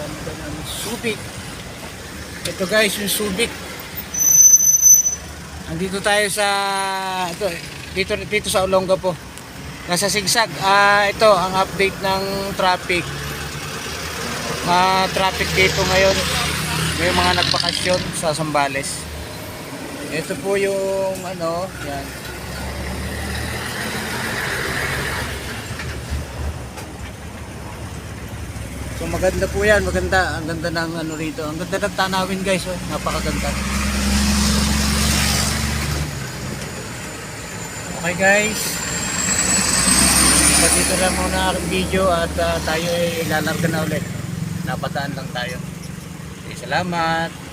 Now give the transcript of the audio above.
ganda ng Subic. Ito guys yung Subic. Andito tayo sa ito, dito, dito sa Olonga po. Nasa sigsag. Ah, ito ang update ng traffic. Ah, traffic dito ngayon. May mga nagbakasyon sa Sambales. Ito po yung ano yan. So maganda po yan, maganda. Ang ganda ng ano rito. Ang ganda ng tanawin guys, oh. napakaganda. Okay guys. So dito lang muna ang video at ah, tayo ay lalarga na ulit. Napadaan lang tayo. Okay, salamat.